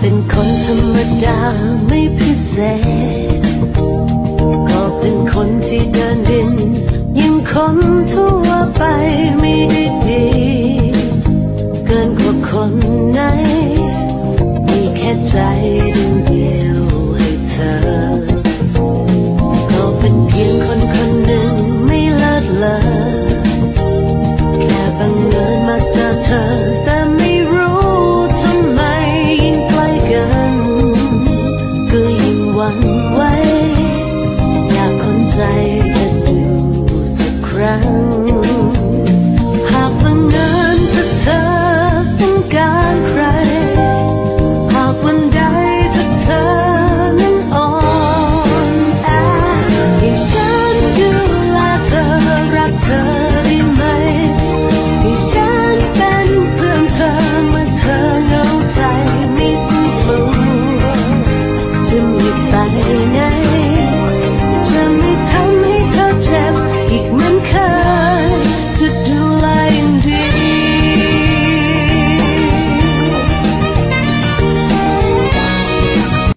เป็นคนธรรมดาไม่พิเศษ ก็เป็นคนที่เดินดินยังคนทั่วไป around